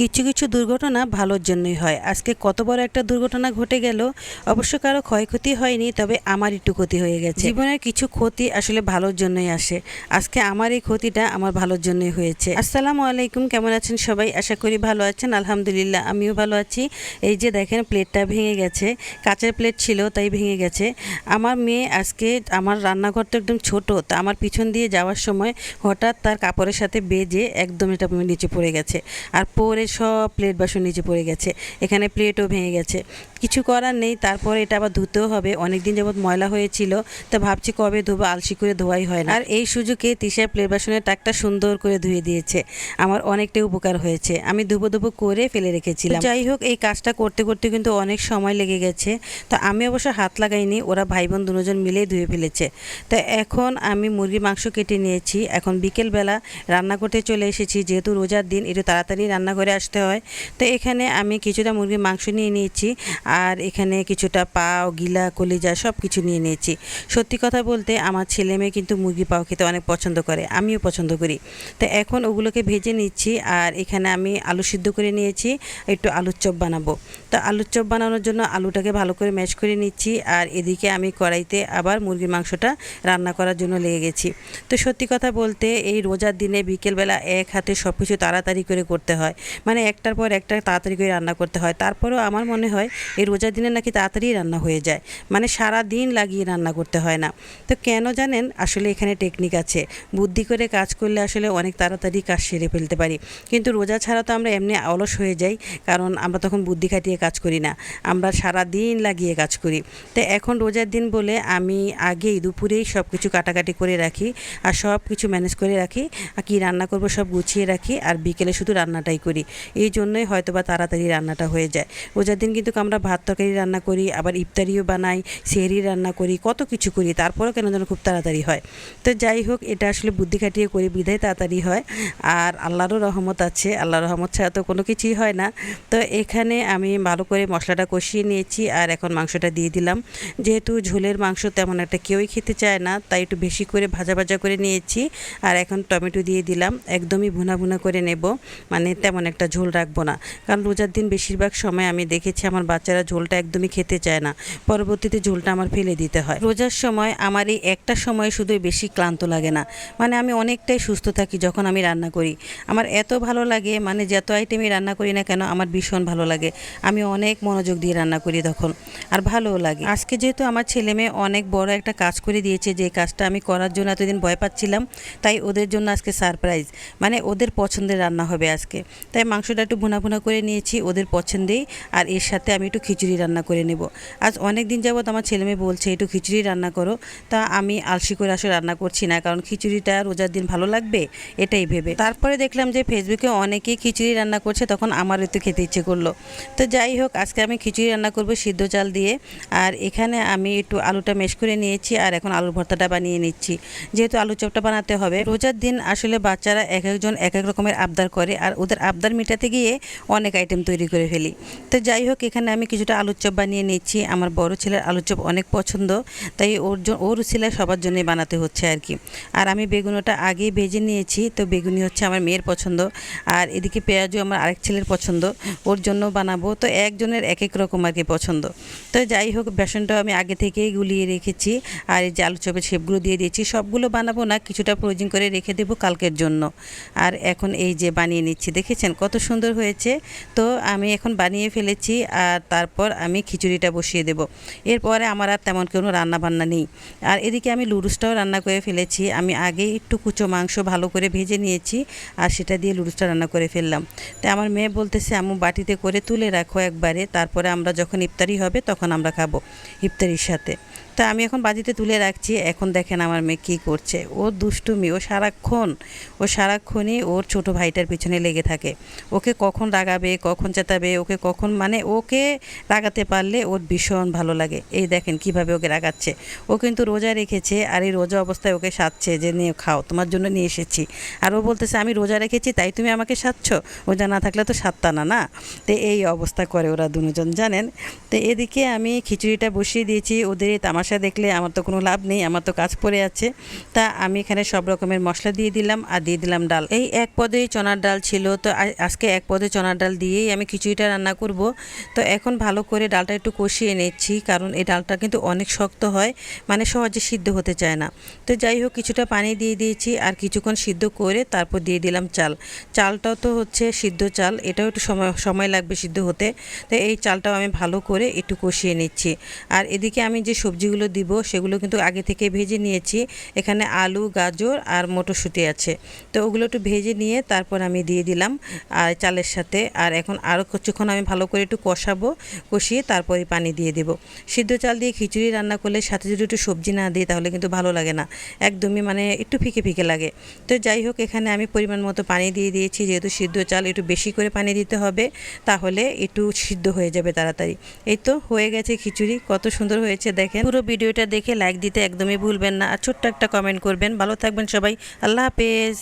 কিছু কিছু দুর্ঘটনা ভালোর জন্যই হয়। আজকে কত বড় একটা দুর্ঘটনা ঘটে গেল, অবশ্য কারও ক্ষয়ক্ষতি হয়নি, তবে আমার একটু ক্ষতি হয়ে গেছে। জীবনের কিছু ক্ষতি আসলে ভালোর জন্যই আসে। আজকে আমার এই ক্ষতিটা আমার ভালোর জন্যই হয়েছে। আসসালামু আলাইকুম, কেমন আছেন সবাই? আশা করি ভালো আছেন। আলহামদুলিল্লাহ, আমিও ভালো আছি। এই যে দেখেন, প্লেটটা ভেঙে গেছে। কাঁচের প্লেট ছিল, তাই ভেঙে গেছে। আমার মেয়ে আজকে, আমার রান্নাঘর তো একদম ছোট, তা আমার পিছন দিয়ে যাওয়ার সময় হঠাৎ তার কাপড়ের সাথে বেজে একদম এটা নিচে পড়ে গেছে। আর পরে সব প্লেট বাসন নিচে পড়ে গেছে। এখানে প্লেটও ভেঙে গেছে। কিছু করার নেই, তারপরে এটা আবার ধুতেও হবে। অনেক দিন যাবৎ ময়লা হয়েছিল, তা ভাবছি কবে ধোবো, আলসি করে ধোয়াই হয় না। আর এই সুযোগে তিশার প্লেট বাসনের টাকটা সুন্দর করে ধুয়ে দিয়েছে। আমার অনেকটাই উপকার হয়েছে। আমি ধুবো ধুবো করে ফেলে রেখেছিলাম। যাই হোক, এই কাজটা করতে করতে কিন্তু অনেক সময় লেগে গেছে। তো আমি অবশ্য হাত লাগাইনি, ওরা ভাই বোন দুজন মিলেই ধুয়ে ফেলেছে। তো এখন আমি মুরগির মাংস কেটে নিয়েছি। এখন বিকেলবেলা রান্না করতে চলে এসেছি। যেহেতু রোজার দিন, একটু তাড়াতাড়ি রান্না করে আসতে হয়। তো এখানে আমি কিছুটা মুরগির মাংস নিয়ে নিয়েছি। আর এখানে কিছুটা পাও, গিলা, কলিজা সব কিছু নিয়ে নিয়েছি। সত্যি কথা বলতে আমার ছেলে মেয়ে কিন্তু মুরগি পাও খেতে অনেক পছন্দ করে, আমিও পছন্দ করি। তো এখন ওগুলোকে ভেজে নিচ্ছি আর এখানে আমি আলু সিদ্ধ করে নিয়েছি, একটু আলুর চপ বানাবো। তো আলুর চপ বানানোর জন্য আলুটাকে ভালো করে ম্যাশ করে নিচ্ছি আর এদিকে আমি কড়াইতে আবার মুরগির মাংসটা রান্না করার জন্য লেগে গেছি। তো সত্যি কথা বলতে এই রোজার দিনে বিকেলবেলা এক হাতে সব কিছু তাড়াতাড়ি করে করতে হয়। মানে একটার পর একটা তাড়াতাড়ি করে রান্না করতে হয়। তারপরেও আমার মনে হয় রোজার দিনে নাকি তাড়াতাড়ি রান্না হয়ে যায়। মানে সারা দিন লাগিয়ে রান্না করতে হয় না। তো কেন জানেন? আসলে এখানে টেকনিক আছে। বুদ্ধি করে কাজ করলে আসলে অনেক তাড়াতাড়ি কাজ সেরে ফেলতে পারি। কিন্তু রোজা ছাড়া তো আমরা এমনি অলস হয়ে যাই, কারণ আমরা তখন বুদ্ধি খাটিয়ে কাজ করি না। আমরা সারা দিন লাগিয়ে কাজ করি। তো এখন রোজার দিন বলে আমি আগেই দুপুরেই সব কিছু কাটাকাটি করে রাখি, আর সব কিছু ম্যানেজ করে রাখি, আর কী রান্না করব সব গুছিয়ে রাখি, আর বিকেলে শুধু রান্নাটাই করি। এই জন্যই হয়তো বা তাড়াতাড়ি রান্নাটা হয়ে যায়। রোজার দিন কিন্তু আমরা ভাত তরকারি রান্না করি, আবার ইফতারিও বানাই, সেহরি রান্না করি, কত কিছু করি, তারপরেও কেন যেন খুব তাড়াতাড়ি হয়। তো যাই হোক, এটা আসলে বুদ্ধি খাটিয়ে করি বিধায় তাড়াতাড়ি হয়। আর আল্লাহরও রহমত আছে, আল্লাহর রহমত ছাড়া তো কোনো কিছুই হয় না। তো এখানে আমি ভালো করে মশলাটা কষিয়ে নিয়েছি, আর এখন মাংসটা দিয়ে দিলাম। যেহেতু ঝোলের মাংস তেমন একটা কেউই খেতে চায় না, তাই একটু বেশি করে ভাজা ভাজা করে নিয়েছি। আর এখন টমেটো দিয়ে দিলাম, একদমই ভুনা ভুনা করে নেব মানে তেমন একটা ঝোল রাখব না। কারণ রোজার দিন বেশিরভাগ সময় আমি দেখেছি আমার বাচ্চারা ঝোলটা একদমই খেতে চায় না, পরবর্তীতে ঝোলটা আমার ফেলে দিতে হয়। রোজার সময় আমার এই একটা সময় শুধুই বেশি ক্লান্ত লাগে না। মানে আমি অনেকটাই সুস্থ থাকি যখন আমি রান্না করি। আমার এত ভালো লাগে মানে যত আইটেমই রান্না করি না কেন, আমার ভীষণ ভালো লাগে। আমি অনেক মনোযোগ দিয়ে রান্না করি তখন, আর ভালোও লাগে। আজকে যেহেতু আমার ছেলে মেয়ে অনেক বড় একটা কাজ করে দিয়েছে, যে কাজটা আমি করার জন্য এতদিন ভয় পাচ্ছিলাম, তাই ওদের জন্য আজকে সারপ্রাইজ মানে ওদের পছন্দের রান্না হবে আজকে। তাই মাংসটা একটু ভুনা ভুনা করে নিয়েছি ওদের পছন্দেই, আর এর সাথে আমি একটু খিচুড়ি রান্না করে নেব। আজ অনেক দিন যাবৎ আমার ছেলে মেয়ে বলছে, একটু খিচুড়ি রান্না করো। তা আমি আলসি করে আসলে রান্না করছি না, কারণ খিচুড়িটা রোজার দিন ভালো লাগবে, এটাই ভেবে। তারপরে দেখলাম যে ফেসবুকে অনেকেই খিচুড়ি রান্না করছে, তখন আমার একটু খেতে ইচ্ছে করল। তো যাই হোক, আজকে আমি খিচুড়ি রান্না করব সিদ্ধ চাল দিয়ে, আর এখানে আমি একটু আলুটা মেশ করে নিয়েছি, আর এখন আলুর ভর্তাটা বানিয়ে নিচ্ছি। যেহেতু আলু চপটা বানাতে হবে, রোজার দিন আসলে বাচ্চারা এক একজন এক এক রকমের আবদার করে, আর ওদের আবদার মেটাতে গিয়ে অনেক আইটেম তৈরি করে ফেলি। তো যাই হোক, এখানে আমি কিছুটা আলুর চপ বানিয়ে নিচ্ছি আমার বড় ছেলের আলুর চপ অনেক পছন্দ, তাই ওর ওর ছেলে সবার জন্যই বানাতে হচ্ছে আর কি। আর আমি বেগুনোটা আগেই ভেজে নিয়েছি, তো বেগুনি হচ্ছে আমার মেয়ের পছন্দ। আর এদিকে পেঁয়াজও আমার আরেক ছেলের পছন্দ, ওর জন্য বানাবো, তো একজনের এক এক রকম আর কি পছন্দ। তো যাই হোক বেসনটাও আমি আগে থেকেই গুলিয়ে রেখেছি, আর এই যে আলু চপের শেপগুলো দিয়ে দিয়েছি, সবগুলো বানাবো না, কিছুটা প্রয়োজন করে রেখে দেবো কালকের জন্য। আর এখন এই যে বানিয়ে নিচ্ছি, দেখেছেন কত সুন্দর হয়েছে? তো আমি এখন বানিয়ে ফেলেছি, আর তারপর আমি খিচুড়িটা বসিয়ে দেব। এরপরে আমার আর তেমন কোনো রান্না বান্না নেই। আর এদিকে আমি লুডুসটাও রান্না করে ফেলেছি। আমি আগে একটু কুচো মাংস ভালো করে ভেজে নিয়েছি আর সেটা দিয়ে লুডুসটা রান্না করে ফেললাম। তাই আমার মেয়ে বলতেছে, আম্মু, বাটিতে করে তুলে রাখো একবারে, তারপরে আমরা যখন ইফতারি হবে তখন আমরা খাব ইফতারির সাথে। তা আমি এখন বাজিতে তুলে রাখছি। এখন দেখেন আমার মেয়ে কী করছে। ও দুষ্টুমি, ও সারাক্ষণ, ও সারাক্ষণই ওর ছোট ভাইটার পিছনে লেগে থাকে। ওকে কখন রাগাবে, কখন চেতাবে, ওকে কখন মানে ওকে রাগাতে পারলে ওর ভীষণ ভালো লাগে। এই দেখেন কীভাবে ওকে রাগাচ্ছে। ও কিন্তু রোজা রেখেছে আর এই রোজা অবস্থায় ওকে সাজছে যে নিয়ে খাও, তোমার জন্য নিয়ে এসেছি। আর ও বলতেছে, আমি রোজা রেখেছি, তাই তুমি আমাকে সাজছ? রোজা না থাকলে তো সাততা না না? তো এই অবস্থা করে ওরা দুজন, জানেন? তো এদিকে আমি খিচুড়িটা বসিয়ে দিয়েছি। ওদের এই তামাশা দেখলে আমার তো কোনো লাভ নেই, আমার তো কাজ পড়ে আছে। তা আমি এখানে সব রকমের মশলা দিয়ে দিলাম আর দিয়ে দিলাম ডাল। এই এক পদেই চনার ডাল ছিল। তো আজকে এক পদে চনার ডাল দিয়েই আমি খিচুড়িটা রান্না করব। তো এখন ভালো করে ডালটা একটু কষিয়ে নিচ্ছি, কারণ এই ডালটা কিন্তু অনেক শক্ত হয় মানে সহজে সিদ্ধ হতে চায় না। তো যাই হোক, কিছুটা পানি দিয়ে দিয়েছি আর কিছুক্ষণ সিদ্ধ করে তারপর দিয়ে দিলাম চাল। চালটাও তো হচ্ছে সিদ্ধ চাল, এটাও একটু সময় সময় লাগবে সিদ্ধ হতে। তো এই চালটাও আমি ভালো করে একটু কষিয়ে নিচ্ছি। আর এদিকে আমি যে সবজিগুলো দিব, সেগুলো কিন্তু আগে থেকে ভেজে নিয়েছি। এখানে আলু, গাজর আর মটরশুঁটি আছে। তো ওগুলো একটু ভেজে নিয়ে তারপর আমি দিয়ে দিলাম আর চালের সাথে। আর এখন আরও কিছুক্ষণ আমি ভালো করে একটু কষাবো। কষিয়ে তারপরে পানি দিয়ে দেব। সিদ্ধ চাল দিয়ে খিচুড়ি রান্না করলে সাথে যদি একটু সবজি না দিই তাহলে কিন্তু ভালো লাগে না। একদমই মানে একটু ফিকে ফিকে লাগে। তো যাই হোক, এখানে আমি পরিমাণ মতো পানি দিয়ে দিয়েছি। যেহেতু সিদ্ধ চাল একটু বেশি করে পানি দিতে হবে, তাহলে একটু সিদ্ধ হয়ে যাবে তাড়াতাড়ি। এই তো হয়ে গেছে খিচুড়ি, কত সুন্দর হয়েছে দেখেন। পুরো ভিডিওটা দেখে লাইক দিতে একদমই ভুলবেন না। আর ছোট্ট একটা কমেন্ট করবেন। ভালো থাকবেন সবাই। আল্লাহ হাফেজ।